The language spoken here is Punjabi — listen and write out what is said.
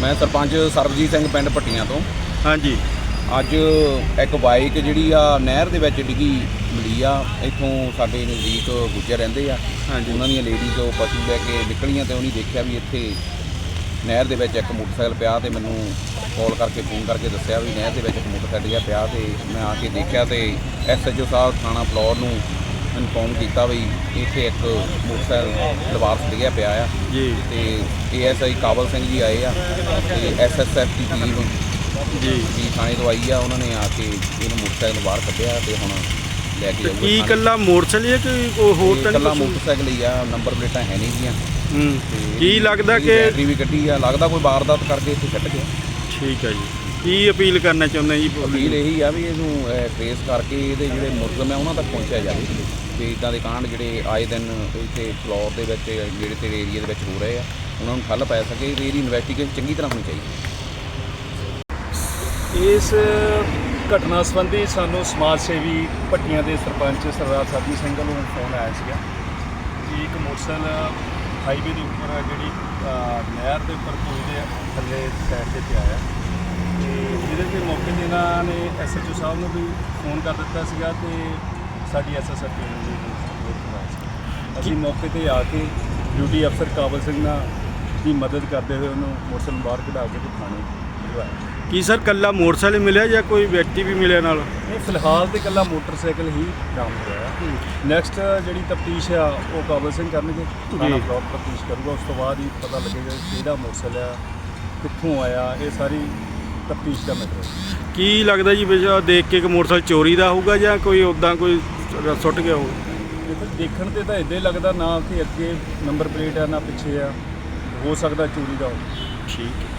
ਮੈਂ ਸਰਪੰਚ ਸਰਬਜੀਤ ਸਿੰਘ ਪਿੰਡ ਪੱਟੀਆਂ ਤੋਂ। ਹਾਂਜੀ। ਅੱਜ ਇੱਕ ਬਾਈਕ ਜਿਹੜੀ ਆ ਨਹਿਰ ਦੇ ਵਿੱਚ ਡਿੱਗੀ ਮਿਲੀ ਆ। ਇੱਥੋਂ ਸਾਡੇ ਨਜ਼ਦੀਕ ਗੁੱਜਰ ਰਹਿੰਦੇ ਆ। ਹਾਂਜੀ। ਉਹਨਾਂ ਦੀਆਂ ਲੇਡੀਜ਼ ਉਹ ਪਸ਼ੂ ਲੈ ਕੇ ਨਿਕਲੀਆਂ ਤੇ ਉਹਨੇ ਦੇਖਿਆ ਵੀ ਇੱਥੇ ਨਹਿਰ ਦੇ ਵਿੱਚ ਇੱਕ ਮੋਟਰਸਾਈਕਲ ਪਿਆ ਤੇ ਮੈਨੂੰ ਕਾਲ ਕਰਕੇ ਫੋਨ ਕਰਕੇ ਦੱਸਿਆ ਵੀ ਨਹਿਰ ਦੇ ਵਿੱਚ ਇੱਕ ਮੋਟਰਸਾਈਕਲ ਪਿਆ ਤੇ ਮੈਂ ਆ ਕੇ ਦੇਖਿਆ ਤੇ ਐਸਐਚਓ ਸਾਹਿਬ ਥਾਣਾ ਫਲੋਰ ਨੂੰ ਇਨਫੋਰਮ ਕੀਤਾ ਵੀ ਇੱਥੇ ਇੱਕ ਮੋਟਰਸਾਈਕਲ ਲਵਾਰਸ ਡਿੱਗਿਆ ਪਿਆ ਆ। ਜੀ। ਤੇ ਏਐਸਆਈ ਕਾਬਲ ਸਿੰਘ ਜੀ ਆਏ ਆ ਤੇ ਐਸਐਸਐਫ ਦੀ ਟੀਮ ਜੀ। ਜੀ ਥਾਣੇ ਤੋਂ ਆਈ ਆ। ਉਹਨਾਂ ਨੇ ਆ ਕੇ ਇਹਨੂੰ ਮੋਟਰਸਾਈਕਲ ਬਾਹਰ ਕੱਢਿਆ ਤੇ ਹੁਣ ਲੈ ਕੇ ਜਾਊਗਾ ਕੀ। ਇਕੱਲਾ ਮੋਟਰਸਾਈਕਲ ਹੈ ਕਿ ਕੋਈ ਹੋਰ ਤੇ ਇਕੱਲਾ? ਮੋਟਰਸਾਈਕਲ ਹੀ ਆ। ਨੰਬਰ ਪਲੇਟਾਂ ਹੈ ਨਹੀਂ ਗੀਆਂ। ਹੂੰ। ਕੀ ਲੱਗਦਾ ਕਿ ਬੈਟਰੀ ਵੀ ਕੱਢੀ ਆ। ਲੱਗਦਾ ਕੋਈ ਵਾਰਦਾਤ ਕਰਕੇ ਇੱਥੇ ਛੱਡ ਗਿਆ। ਠੀਕ ਹੈ ਜੀ। ਕੀ ਅਪੀਲ ਕਰਨਾ ਚਾਹੁੰਦੇ ਜੀ ਅਪੀਲ ਇਹੀ ਆ ਵੀ ਇਹਨੂੰ ਟ੍ਰੇਸ ਕਰਕੇ ਇਹਦੇ ਜਿਹੜੇ ਮੁਲਜ਼ਮ ਆ ਉਹਨਾਂ ਤੱਕ ਪਹੁੰਚਿਆ ਜਾਵੇ। ਤੇ ਇਦਾਂ ਦੇ ਕਾਂਡ ਜਿਹੜੇ ਆਏ ਦਿਨ ਇੱਥੇ ਫਲੋਰ ਦੇ ਵਿੱਚ ਜਿਹੜੇ ਤੇਰੇ ਏਰੀਆ ਦੇ ਵਿੱਚ ਹੋ ਰਹੇ ਆ ਉਹਨਾਂ ਨੂੰ ਠੱਲ ਪੈ ਸਕੇ ਤੇ ਇਹਦੀ ਇਨਵੈਸਟੀਗੇਸ਼ਨ ਚੰਗੀ ਤਰ੍ਹਾਂ ਹੋਣੀ ਚਾਹੀਦੀ ਇਸ ਘਟਨਾ ਸੰਬੰਧੀ ਸਾਨੂੰ ਸਮਾਜ ਸੇਵੀ ਭੱਟੀਆਂ ਦੇ ਸਰਪੰਚ ਸਰਦਾਰ ਸਾਬੀ ਸਿੰਘ ਵੱਲੋਂ ਫੋਨ ਆਇਆ ਸੀਗਾ ਕਿ ਇੱਕ ਮੋਟਰਸਾਈਕਲ ਹਾਈਵੇ ਦੇ ਉੱਪਰ ਜਿਹੜੀ ਅਹ, ਨਹਿਰ ਦੇ ਉੱਪਰ ਪੁਲ ਦੇ ਥੱਲੇ ਸਾਈਡ ਤੇ ਪਿਆ ਆ। ਜਿਹਦੇ ਤੇ ਮੌਕੇ ਤੇ ਇਹਨਾਂ ਨੇ ਐਸਐਚਓ ਸਾਹਿਬ ਨੂੰ ਵੀ ਫੋਨ ਕਰ ਦਿੱਤਾ ਸੀਗਾ ਤੇ ਸਾਡੀ ਐਸਐਸਐਫ ਟੀਮ ਨੂੰ ਵੀ ਫੋਨ ਕਰਵਾਇਆ ਸੀ ਅਸੀਂ ਮੌਕੇ ਤੇ ਆ ਕੇ ਡਿਊਟੀ ਅਫਸਰ ਕਾਬਲ ਸਿੰਘ ਨਾਲ ਦੀ ਮਦਦ ਕਰਦੇ ਹੋਏ ਉਹਨੂੰ ਮੋਟਰਸਾਈਕਲ ਬਾਹਰ ਕਢਾ ਕੇ ਤੇ ਥਾਣੇ ਕੀ ਸਰ ਕੱਲਾ ਮੋਟਰਸਾਈਕਲ ਮਿਲਿਆ ਜਾਂ ਕੋਈ ਵਿਅਕਤੀ ਵੀ ਮਿਲਿਆ ਨਾਲ? ਇਹ ਫਿਲਹਾਲ ਤੇ ਇਕੱਲਾ ਮੋਟਰਸਾਈਕਲ ਹੀ ਬਰਾਮਦ ਹੋਇਆ। ਨੈਕਸਟ ਜਿਹੜੀ ਤਫਤੀਸ਼ ਆ ਉਹ ਕਾਬਲ ਸਿੰਘ ਕਰਨਗੇ। ਥਾਣਾ। ਬਲਾਕ ਤਫਤੀਸ਼ ਕਰੂਗਾ। ਉਸ ਤੋਂ ਬਾਅਦ ਹੀ ਪਤਾ ਲੱਗੇਗਾ ਕਿ ਕਿਹਦਾ ਮੋਟਰਸਾਈਕਲ ਆ ਕਿੱਥੋਂ ਆਇਆ ਇਹ ਸਾਰੀ ਤਫਤੀਸ਼ ਦਾ ਮੈਟਰ ਕੀ ਲੱਗਦਾ ਜੀ ਵੀ ਦੇਖ ਕੇ ਕਿ ਮੋਟਰਸਾਈਕਲ ਚੋਰੀ ਦਾ ਹੋਊਗਾ ਜਾਂ ਕੋਈ ਉਦਾਂ ਕੋਈ ਸੁੱਟ ਗਿਆ ਹੋਊ? ਦੇਖੋ ਦੇਖਣ ਤੇ ਤਾਂ ਇਦਾਂ ਹੀ ਲੱਗਦਾ ਨਾ ਕਿ ਅੱਗੇ ਨੰਬਰ ਪਲੇਟ ਆ ਨਾ ਪਿੱਛੇ ਆ ਹੋ ਸਕਦਾ ਚੋਰੀ ਦਾ ਹੋਵੇ ਠੀਕ ਹੈ।